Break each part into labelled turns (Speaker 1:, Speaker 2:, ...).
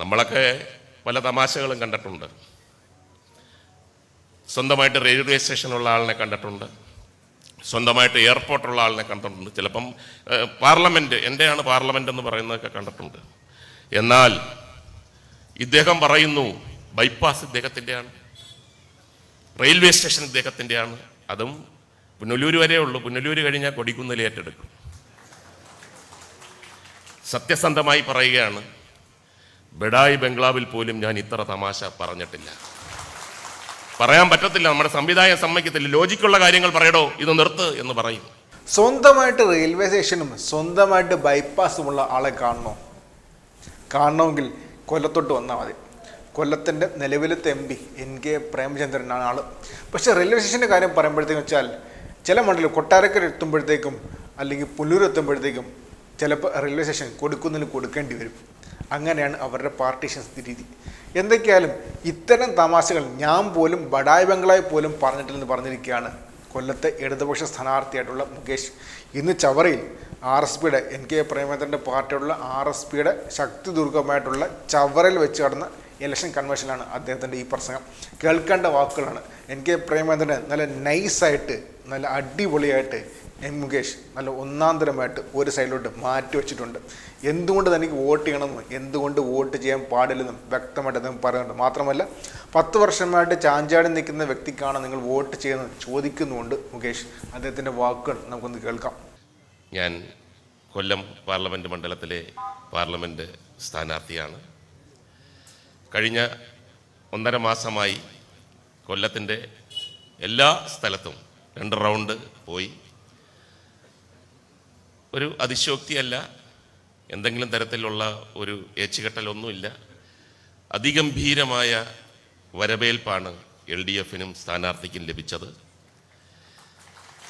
Speaker 1: നമ്മളൊക്കെ പല തമാശകളും കണ്ടിട്ടുണ്ട്. സ്വന്തമായിട്ട് റെയിൽവേ സ്റ്റേഷനുള്ള ആളിനെ കണ്ടിട്ടുണ്ട്. സ്വന്തമായിട്ട് എയർപോർട്ടുള്ള ആളിനെ കണ്ടിട്ടുണ്ട്. ചിലപ്പം പാർലമെന്റ് എന്റെയാണ് പാർലമെന്റ് എന്ന് പറയുന്നതൊക്കെ കണ്ടിട്ടുണ്ട്. എന്നാൽ ഇദ്ദേഹം പറയുന്നു ബൈപ്പാസ് ഇദ്ദേഹത്തിന്റെയാണ് റെയിൽവേ സ്റ്റേഷൻ ഇദ്ദേഹത്തിന്റെയാണ് അതും പുനലൂർ വരെ ഉള്ളൂ. പുനലൂർ കഴിഞ്ഞാൽ കൊടിക്കുന്നിൽ ഏറ്റെടുക്കും സത്യസന്ധമായി പറയുകയാണ് ബെഡായി ബംഗ്ലാവിൽ പോലും ഞാൻ ഇത്ര തമാശ പറഞ്ഞിട്ടില്ല. പറയാൻ പറ്റത്തില്ല നമ്മുടെ സംവിധായം സമ്മതിക്കത്തില്ല. ലോജിക്കുള്ള കാര്യങ്ങൾ പറയടോ ഇത് നിർത്ത് എന്ന് പറയും.
Speaker 2: സ്വന്തമായിട്ട് റെയിൽവേ സ്റ്റേഷനും സ്വന്തമായിട്ട് ബൈപ്പാസുമുള്ള ആളെ കാണണോ? കാണണമെങ്കിൽ കൊല്ലത്തോട്ട് വന്നാൽ മതി. കൊല്ലത്തിന്റെ നിലവിലത്തെ എം പി എൻ കെ പ്രേമചന്ദ്രനാണ് ആൾ പക്ഷേ റെയിൽവേ സ്റ്റേഷന്റെ കാര്യം പറയുമ്പോഴത്തേക്കും വെച്ചാൽ ചില മണ്ഡലം കൊട്ടാരക്കര എത്തുമ്പോഴത്തേക്കും അല്ലെങ്കിൽ പുല്ലൂർ എത്തുമ്പോഴത്തേക്കും ചിലപ്പോൾ റെയിൽവേ സ്റ്റേഷൻ കൊടുക്കുന്നതിന് കൊടുക്കേണ്ടി വരും. അങ്ങനെയാണ് അവരുടെ പാർട്ടീഷൻ രീതി എന്തൊക്കെയായാലും ഇത്തരം തമാശകൾ ഞാൻ പോലും ബഡായ് ബംഗ്ലായ് പോലും പറഞ്ഞിട്ടില്ലെന്ന് പറഞ്ഞിരിക്കുകയാണ് കൊല്ലത്തെ ഇടതുപക്ഷ സ്ഥാനാർത്ഥിയായിട്ടുള്ള മുകേഷ്. ഇന്ന് ചവറയിൽ ആർ എസ് പിയുടെ എൻ കെ പ്രേമചന്ദ്രന്റെ പാർട്ടിയുള്ള ആർ എസ് പിയുടെ ശക്തി ദുർഗമായിട്ടുള്ള ചവറയിൽ വെച്ച് കടന്ന ഇലക്ഷൻ കൺവെൻഷനാണ് അദ്ദേഹത്തിന്റെ ഈ പ്രസംഗം. കേൾക്കേണ്ട വാക്കുകളാണ്. എൻ കെ പ്രേമചന്ദ്രനെ നല്ല നൈസായിട്ട് നല്ല അടിപൊളിയായിട്ട് എം മുകേഷ് നല്ല ഒന്നാന്തരമായിട്ട് ഒരു സൈഡിലോട്ട് മാറ്റി വെച്ചിട്ടുണ്ട്. എന്തുകൊണ്ട് തനിക്ക് വോട്ട് ചെയ്യണമെന്നും എന്തുകൊണ്ട് വോട്ട് ചെയ്യാൻ പാടില്ലെന്നും വ്യക്തമായിട്ട് അദ്ദേഹം പറയുന്നുണ്ട്. മാത്രമല്ല പത്ത് വർഷമായിട്ട് ചാഞ്ചാടി നിൽക്കുന്ന വ്യക്തിക്കാണ് നിങ്ങൾ വോട്ട് ചെയ്യുന്നത് ചോദിക്കുന്നുണ്ട് മുകേഷ്. അദ്ദേഹത്തിന്റെ വാക്കുകൾ നമുക്കൊന്ന് കേൾക്കാം.
Speaker 1: ഞാൻ കൊല്ലം പാർലമെന്റ് മണ്ഡലത്തിലെ പാർലമെന്റ് സ്ഥാനാർത്ഥിയാണ്. കഴിഞ്ഞ ഒന്നര മാസമായി കൊല്ലത്തിന്റെ എല്ലാ സ്ഥലത്തും രണ്ട് റൗണ്ട് പോയി. ഒരു അതിശോക്തിയല്ല എന്തെങ്കിലും തരത്തിലുള്ള ഒരു ഏച്ചുകെട്ടലൊന്നുമില്ല. അതിഗംഭീരമായ വരവേൽപ്പാണ് എൽ ഡി എഫിനും സ്ഥാനാർത്ഥിക്കും ലഭിച്ചത്.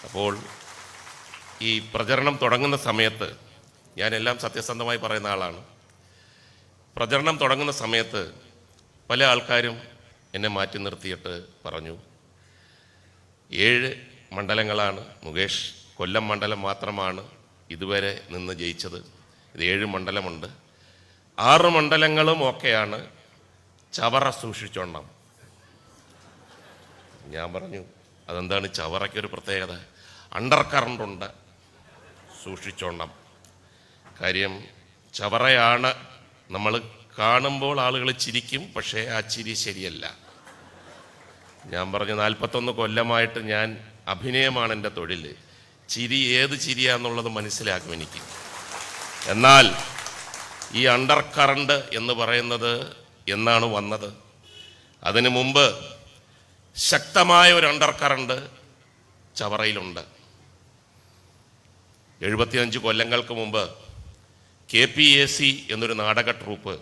Speaker 1: അപ്പോൾ ഈ പ്രചരണം തുടങ്ങുന്ന സമയത്ത് ഞാനെല്ലാം സത്യസന്ധമായി പറയുന്ന ആളാണ്. പ്രചരണം തുടങ്ങുന്ന സമയത്ത് പല ആൾക്കാരും എന്നെ മാറ്റി നിർത്തിയിട്ട് പറഞ്ഞു. ഏഴ് മണ്ഡലങ്ങളാണ് മുകേഷ് കൊല്ലം മണ്ഡലം മാത്രമാണ് ഇതുവരെ നിന്ന് ജയിച്ചത്. ഇത് ഏഴ് മണ്ഡലമുണ്ട്. ആറ് മണ്ഡലങ്ങളും ഒക്കെയാണ് ചവറ സൂക്ഷിച്ചോണം ഞാൻ പറഞ്ഞു അതെന്താണ് ചവറയ്ക്കൊരു പ്രത്യേകത? അണ്ടർ കറണ്ട് ഉണ്ട് സൂക്ഷിച്ചോണം കാര്യം ചവറയാണ് നമ്മൾ കാണുമ്പോൾ ആളുകൾ ചിരിക്കും പക്ഷേ ആ ചിരി ശരിയല്ല. ഞാൻ പറഞ്ഞു നാൽപ്പത്തൊന്ന് കൊല്ലമായിട്ട് ഞാൻ അഭിനയമാണ് എന്റെ തൊഴിൽ ചിരി ഏത് ചിരിയാന്നുള്ളത് മനസ്സിലാക്കും എനിക്ക്. എന്നാൽ ഈ അണ്ടർ കറണ്ട് എന്ന് പറയുന്നത് എന്നാണ് വന്നത്. അതിനു മുമ്പ് ശക്തമായ ഒരു അണ്ടർ കറണ്ട് ചവറയിലുണ്ട്. എഴുപത്തിയഞ്ച് കൊല്ലങ്ങൾക്ക് മുമ്പ് കെ പി എ സി എന്നൊരു നാടക ട്രൂപ്പ്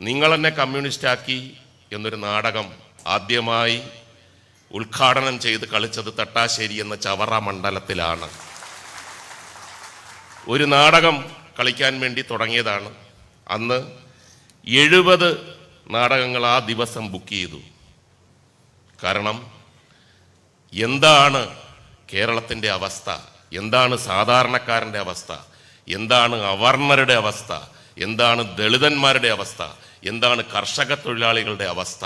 Speaker 1: നിങ്ങളെന്നെ കമ്മ്യൂണിസ്റ്റാക്കി എന്നൊരു നാടകം ആദ്യമായി ഉദ്ഘാടനം ചെയ്ത് കളിച്ചത് തട്ടാശ്ശേരി എന്ന ചവറ മണ്ഡലത്തിലാണ്. ഒരു നാടകം കളിക്കാൻ വേണ്ടി തുടങ്ങിയതാണ്. അന്ന് എഴുപത് നാടകങ്ങൾ ആ ദിവസം ബുക്ക് ചെയ്തു. കാരണം എന്താണ് കേരളത്തിന്റെ അവസ്ഥ? എന്താണ് സാധാരണക്കാരന്റെ അവസ്ഥ? എന്താണ് അവർണരുടെ അവസ്ഥ? എന്താണ് ദളിതന്മാരുടെ അവസ്ഥ? എന്താണ് കർഷക തൊഴിലാളികളുടെ അവസ്ഥ?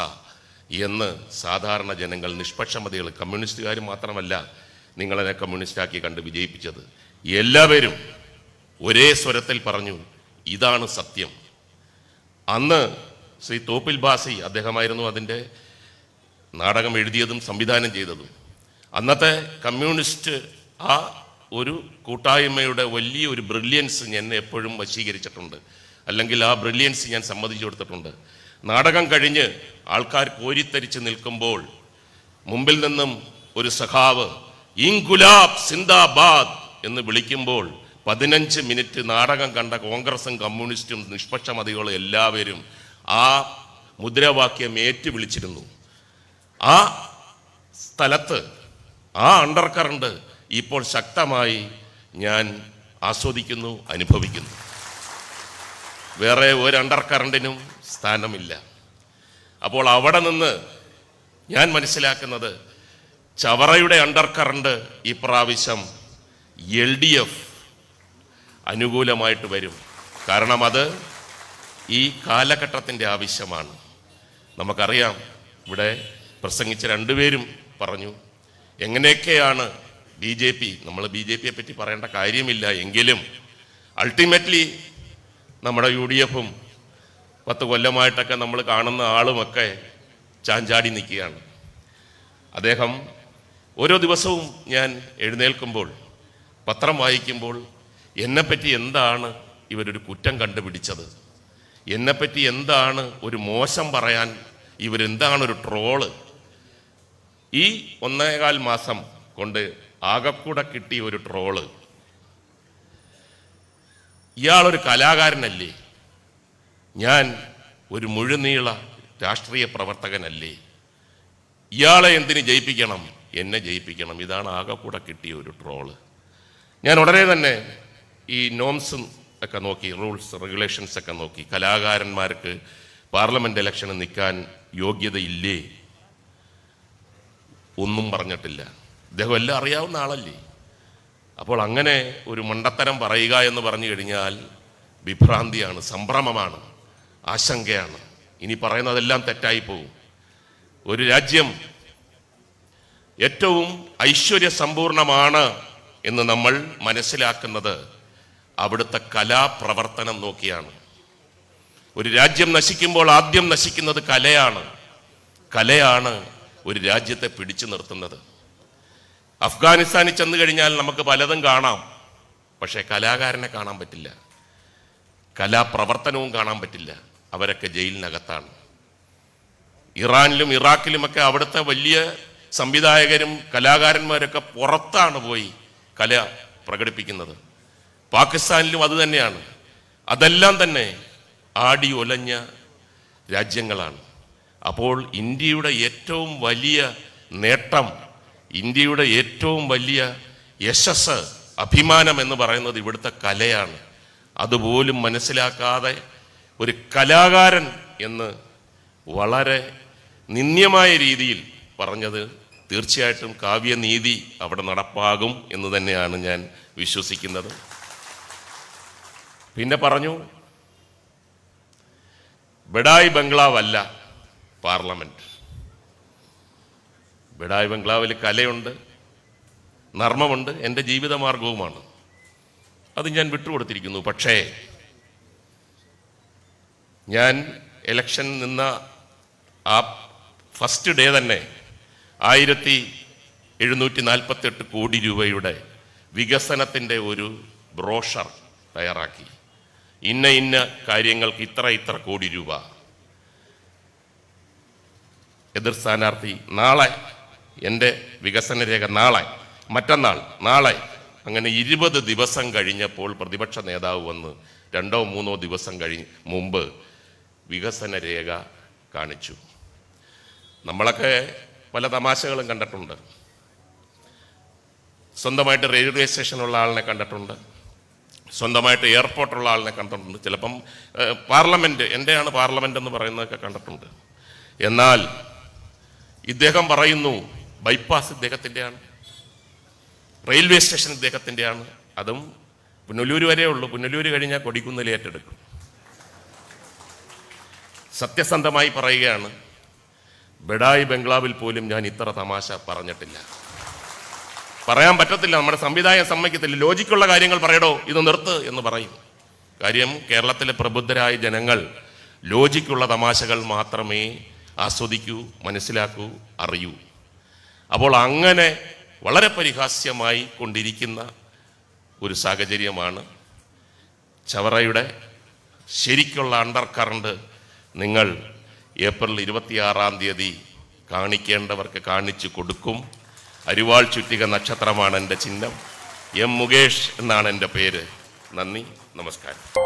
Speaker 1: എന്ന് സാധാരണ ജനങ്ങൾ നിഷ്പക്ഷമതികൾ കമ്മ്യൂണിസ്റ്റുകാർ മാത്രമല്ല നിങ്ങളെന്നെ കമ്മ്യൂണിസ്റ്റാക്കി കണ്ട് വിജയിപ്പിച്ചത്. എല്ലാവരും ഒരേ സ്വരത്തിൽ പറഞ്ഞു ഇതാണ് സത്യം. അന്ന് ശ്രീ തോപ്പിൽ ബാസി അദ്ദേഹമായിരുന്നു അതിന്റെ നാടകം എഴുതിയതും സംവിധാനം ചെയ്തതും. അന്നത്തെ കമ്മ്യൂണിസ്റ്റ് ആ ഒരു കൂട്ടായ്മയുടെ വലിയ ഒരു ബ്രില്യൻസ് എന്നെ എപ്പോഴും വശീകരിച്ചിട്ടുണ്ട്. അല്ലെങ്കിൽ ആ ബ്രില്യൻസ് ഞാൻ സമ്മതിച്ചു കൊടുത്തിട്ടുണ്ട്. നാടകം കഴിഞ്ഞ് ആൾക്കാർ കോരിത്തരിച്ച് നിൽക്കുമ്പോൾ മുമ്പിൽ നിന്നും ഒരു സഖാവ് ഇൻഗുലാബ് സിന്ദാബാദ് എന്ന് വിളിക്കുമ്പോൾ പതിനഞ്ച് മിനിറ്റ് നാടകം കണ്ട കോൺഗ്രസും കമ്മ്യൂണിസ്റ്റും നിഷ്പക്ഷമതികളും എല്ലാവരും ആ മുദ്രാവാക്യം ഏറ്റു വിളിച്ചിരുന്നു. ആ സ്ഥലത്ത് ആ അണ്ടർ കറണ്ട് ഇപ്പോൾ ശക്തമായി ഞാൻ ആസ്വദിക്കുന്നു അനുഭവിക്കുന്നു. വേറെ ഒരു അണ്ടർ കറണ്ടിനും സ്ഥാനമില്ല. അപ്പോൾ അവിടെ നിന്ന് ഞാൻ മനസ്സിലാക്കുന്നത് ചവറയുടെ അണ്ടർ കറണ്ട് ഈ പ്രാവശ്യം എൽ ഡി എഫ് അനുകൂലമായിട്ട് വരും. കാരണം അത് ഈ കാലഘട്ടത്തിന്റെ ആവശ്യമാണ്. നമുക്കറിയാം ഇവിടെ പ്രസംഗിച്ച രണ്ടുപേരും പറഞ്ഞു എങ്ങനെയൊക്കെയാണ് ബി ജെ പി? നമ്മൾ ബി ജെ പിയെ പറ്റി പറയേണ്ട കാര്യമില്ല. എങ്കിലും അൾട്ടിമേറ്റ്ലി നമ്മുടെ യു ഡി എഫും പത്ത് കൊല്ലമായിട്ടൊക്കെ നമ്മൾ കാണുന്ന ആളുമൊക്കെ ചാഞ്ചാടി നിൽക്കുകയാണ്. അദ്ദേഹം ഓരോ ദിവസവും ഞാൻ എഴുന്നേൽക്കുമ്പോൾ പത്രം വായിക്കുമ്പോൾ എന്നെപ്പറ്റി എന്താണ് ഇവരൊരു കുറ്റം കണ്ടുപിടിച്ചത്? എന്നെപ്പറ്റി എന്താണ് ഒരു മോശം പറയാൻ ഇവരെന്താണ് ഒരു ട്രോൾ? ഈ ഒന്നേകാൽ മാസം കൊണ്ട് ആകെക്കൂടെ കിട്ടിയ ഒരു ട്രോൾ ഇയാളൊരു കലാകാരനല്ലേ? ഞാൻ ഒരു മുഴുനീള രാഷ്ട്രീയ പ്രവർത്തകനല്ലേ? ഇയാളെ എന്തിന് ജയിപ്പിക്കണം? എന്നെ ജയിപ്പിക്കണം. ഇതാണ് ആകെ കൂടെ കിട്ടിയ ഒരു ട്രോൾ. ഞാൻ ഉടനെ തന്നെ ഈ നോംസും ഒക്കെ നോക്കി റൂൾസ് റെഗുലേഷൻസ് ഒക്കെ നോക്കി കലാകാരന്മാർക്ക് പാർലമെന്റ് ഇലക്ഷന് നിൽക്കാൻ യോഗ്യതയില്ലേ? ഒന്നും പറഞ്ഞിട്ടില്ല. ഇദ്ദേഹം എല്ലാം അറിയാവുന്ന ആളല്ലേ? അപ്പോൾ അങ്ങനെ ഒരു മണ്ടത്തരം പറയുക എന്ന് പറഞ്ഞു കഴിഞ്ഞാൽ വിഭ്രാന്തിയാണ് സംഭ്രമമാണ് ആശങ്കയാണ്. ഇനി പറയുന്നതെല്ലാം തെറ്റായിപ്പോവും. ഒരു രാജ്യം ഏറ്റവും ഐശ്വര്യ സമ്പൂർണമാണ് എന്ന് നമ്മൾ മനസ്സിലാക്കുന്നത് അവിടുത്തെ കലാപ്രവർത്തനം നോക്കിയാണ്. ഒരു രാജ്യം നശിക്കുമ്പോൾ ആദ്യം നശിക്കുന്നത് കലയാണ്. കലയാണ് ഒരു രാജ്യത്തെ പിടിച്ചു നിർത്തുന്നത്. അഫ്ഗാനിസ്ഥാനിൽ ചെന്ന് കഴിഞ്ഞാൽ നമുക്ക് പലതും കാണാം. പക്ഷേ കലാകാരനെ കാണാൻ പറ്റില്ല. കലാപ്രവർത്തനവും കാണാൻ പറ്റില്ല. അവരൊക്കെ ജയിലിനകത്താണ്. ഇറാനിലും ഇറാഖിലുമൊക്കെ അവിടുത്തെ വലിയ സംവിധായകരും കലാകാരന്മാരൊക്കെ പുറത്താണ് പോയി കല പ്രകടിപ്പിക്കുന്നത്. പാകിസ്ഥാനിലും അത് തന്നെയാണ്. അതെല്ലാം തന്നെ ആടി ഒലഞ്ഞ രാജ്യങ്ങളാണ്. അപ്പോൾ ഇന്ത്യയുടെ ഏറ്റവും വലിയ നേട്ടം ഇന്ത്യയുടെ ഏറ്റവും വലിയ യശസ് അഭിമാനം എന്ന് പറയുന്നത് ഇവിടുത്തെ കലയാണ്. അതുപോലും മനസ്സിലാക്കാതെ ഒരു കലാകാരൻ എന്ന് വളരെ നിന്ദ്യമായ രീതിയിൽ പറഞ്ഞത് തീർച്ചയായിട്ടും കാവ്യനീതി അവിടെ നടപ്പാകും എന്ന് തന്നെയാണ് ഞാൻ വിശ്വസിക്കുന്നത്. പിന്നെ പറഞ്ഞു ബഡായി ബംഗ്ലാവല്ല പാർലമെന്റ് ബഡായി ബംഗ്ലാവിൽ കലയുണ്ട് നർമ്മമുണ്ട് എന്റെ ജീവിതമാർഗവുമാണ്. അത് ഞാൻ വിട്ടുകൊടുത്തിരിക്കുന്നു. പക്ഷേ ഞാൻ ഇലക്ഷൻ നിന്ന ആ ഫസ്റ്റ് ഡേ തന്നെ ആയിരത്തി എഴുന്നൂറ്റി നാൽപ്പത്തെട്ട് കോടി രൂപയുടെ വികസനത്തിന്റെ ഒരു ബ്രോഷർ തയ്യാറാക്കി. ഇന്ന ഇന്ന കാര്യങ്ങൾക്ക് ഇത്ര ഇത്ര കോടി രൂപ. എതിർ സ്ഥാനാർത്ഥി നാളെ എന്റെ വികസന രേഖ നാളെ മറ്റന്നാൾ നാളെ അങ്ങനെ ഇരുപത് ദിവസം കഴിഞ്ഞപ്പോൾ പ്രതിപക്ഷ നേതാവ് വന്ന് രണ്ടോ മൂന്നോ ദിവസം കഴിഞ്ഞ് മുമ്പ് വികസന രേഖ കാണിച്ചു. നമ്മളൊക്കെ പല തമാശകളും കണ്ടിട്ടുണ്ട്. സ്വന്തമായിട്ട് റെയിൽവേ സ്റ്റേഷനുള്ള ആളിനെ കണ്ടിട്ടുണ്ട്. സ്വന്തമായിട്ട് എയർപോർട്ടുള്ള ആളിനെ കണ്ടിട്ടുണ്ട്. ചിലപ്പം പാർലമെന്റ് എന്റെയാണ് പാർലമെന്റ് എന്ന് പറയുന്നതൊക്കെ കണ്ടിട്ടുണ്ട്. എന്നാൽ ഇദ്ദേഹം പറയുന്നു ബൈപ്പാസ് ഇദ്ദേഹത്തിന്റെയാണ് റെയിൽവേ സ്റ്റേഷൻ ഇദ്ദേഹത്തിന്റെയാണ് അതും പുനലൂർ വരെ ഉള്ളൂ. പുനലൂർ കഴിഞ്ഞാൽ കൊടിക്കുന്നിൽ ഏറ്റെടുക്കും. സത്യസന്ധമായി പറയുകയാണ് ബഡായി ബംഗ്ലാവിൽ പോലും ഞാൻ ഇത്ര തമാശ പറഞ്ഞിട്ടില്ല. പറയാൻ പറ്റത്തില്ല. നമ്മുടെ സംവിധായം സമ്മതിക്കത്തില്ല. ലോജിക്കുള്ള കാര്യങ്ങൾ പറയടോ ഇത് നിർത്ത് എന്ന് പറയും. കാര്യം കേരളത്തിലെ പ്രബുദ്ധരായ ജനങ്ങൾ ലോജിക്കുള്ള തമാശകൾ മാത്രമേ ആസ്വദിക്കൂ മനസ്സിലാക്കൂ അറിയൂ. അപ്പോൾ അങ്ങനെ വളരെ പരിഹാസ്യമായി കൊണ്ടിരിക്കുന്ന ഒരു സാഹചര്യമാണ് ചവറയുടെ ശരിക്കുള്ള അണ്ടർ കറണ്ട് നിങ്ങൾ ഏപ്രിൽ ഇരുപത്തിയാറാം തീയതി കാണിക്കേണ്ടവർക്ക് കാണിച്ചു കൊടുക്കും. അരിവാൾ ചുറ്റിക നക്ഷത്രമാണ് എന്റെ ചിഹ്നം. എം മുകേഷ് എന്നാണ് എന്റെ പേര്. നന്ദി നമസ്കാരം.